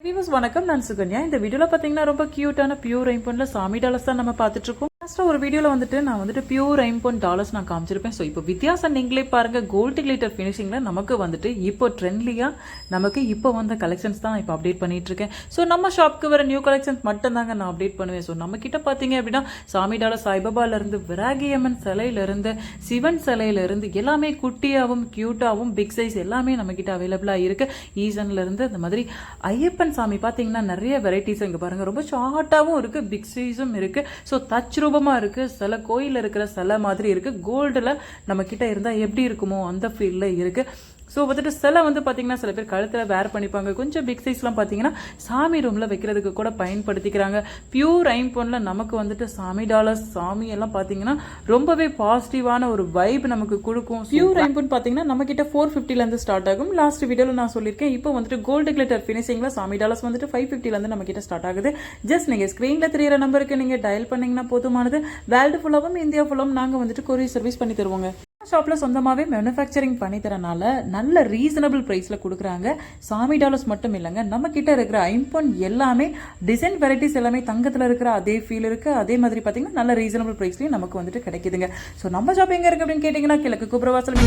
வணக்கம். நான் சுகன்யா. இந்த வீடியோவில் பாத்தீங்கன்னா ரொம்ப கியூட்டான பியூர் ஐம்பொன்ல சாமி டாலர்ஸ் தான் நம்ம பார்த்துட்ருக்கோம் ஃபஸ்ட்டு ஒரு வீடியோவில் வந்துட்டு நான் வந்துட்டு பியூர் ஐம்பொன் டாலர்ஸ் நான் காமிச்சிருப்பேன். ஸோ இப்போ வித்தியாசம் நீங்களே பாருங்கள் கோல்டு கிளிட்டர் ஃபினிஷிங்கில் நமக்கு வந்துட்டு இப்போ ட்ரெண்ட்லியாக நமக்கு இப்போ வந்த கலெக்ஷன்ஸ் தான் இப்போ அப்டேட் பண்ணிகிட்ருக்கேன் இருக்கேன் ஸோ நம்ம ஷாப்க்கு வர நியூ கலெக்ஷன்ஸ் மட்டும்தாங்க நான் அப்டேட் பண்ணுவேன். ஸோ நம்மக்கிட்ட பார்த்தீங்க அப்படின்னா சாமி டாலர் சாய்பாபாலேருந்து விராகியம்மன் சிலையிலேருந்து சிவன் சிலையிலேருந்து எல்லாமே குட்டியாகவும் க்யூட்டாகவும் பிக் சைஸ் எல்லாமே நம்ம கிட்ட இருக்குது ஈசன்லேருந்து அந்த இந்த மாதிரி ஐயப்பன் சாமி பார்த்தீங்கன்னா நிறைய வெரைட்டிஸ் இங்கே பாருங்கள் ரொம்ப ஷார்ட்டாகவும் இருக்குது பிக் சைஸும் இருக்குது ஸோ தச் ரூபமா இருக்கு சில கோயில்ல இருக்கிற சிலை மாதிரி இருக்கு. கோல்டுல நம்ம கிட்ட இருந்தா எப்படி இருக்குமோ அந்த ஃபீல்டில் இருக்கு. ஸோ வந்துட்டு சில வந்து பார்த்தீங்கன்னா சில பேர் கழுத்தில் வேர் பண்ணிப்பாங்க. கொஞ்சம் பிக் சைஸ்லாம் பார்த்தீங்கன்னா சாமி ரூமில் வைக்கிறதுக்கு கூட பயன்படுத்திக்கிறாங்க. பியூர் ஐம்பொன்ல நமக்கு வந்துட்டு சாமி டாலர்ஸ் சாமி எல்லாம் பார்த்தீங்கன்னா ரொம்பவே பாசிட்டிவான ஒரு வைப் நமக்கு கொடுக்கும். பியூர் ஐம்பொன் பார்த்தீங்கன்னா நம்ம கிட்ட ஃபோர் ஃபிஃப்டிலேருந்து ஸ்டார்ட் ஆகும். லாஸ்ட் வீடியோவில் நான் சொல்லியிருக்கேன். இப்போ வந்துட்டு கோல்டு கிளிட்டர் ஃபினிஷிங்கில் சாமி டாலர்ஸ் வந்துட்டு ஃபைவ் ஃபிஃப்டிலேருந்து நம்ம கிட்ட ஸ்டார்ட் ஆகுது. ஜஸ்ட் நீங்கள் ஸ்க்ரீனில் தெரியிற நம்பருக்கு நீங்கள் டயல் பண்ணிங்கன்னா போதுமானது. வேர்ல்டு ஃபுல்லாகவும் இந்தியா ஃபுல்லாகவும் நாங்கள் வந்துட்டு கொரியர் சர்வீஸ் பண்ணி தருவோங்க. ஷாப்பில் சொந்தமாகவே மேனுஃபேக்சரிங் பண்ணி தரனால நல்ல ரீசனபிள் ப்ரைஸில் கொடுக்குறாங்க. சாமி டாலர்ஸ் மட்டும் இல்லைங்க. நம்ம கிட்ட இருக்கிற ஐம்பொன் எல்லாமே டிசைன் வெரைட்டிஸ் எல்லாமே தங்கத்தில் இருக்கிற அதே ஃபீல் இருக்கு. அதே மாதிரி பார்த்தீங்கன்னா நல்ல ரீசனபிள் ப்ரைஸ்லையும் நமக்கு வந்துட்டு கிடைக்குதுங்க. ஸோ நம்ம ஷாப் எங்கே இருக்கு அப்படின்னு கேட்டிங்கன்னா கிழக்கு குப்ரவாசல்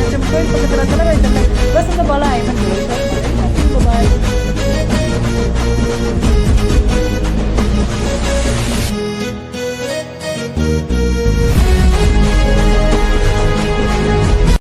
வசந்த பாலா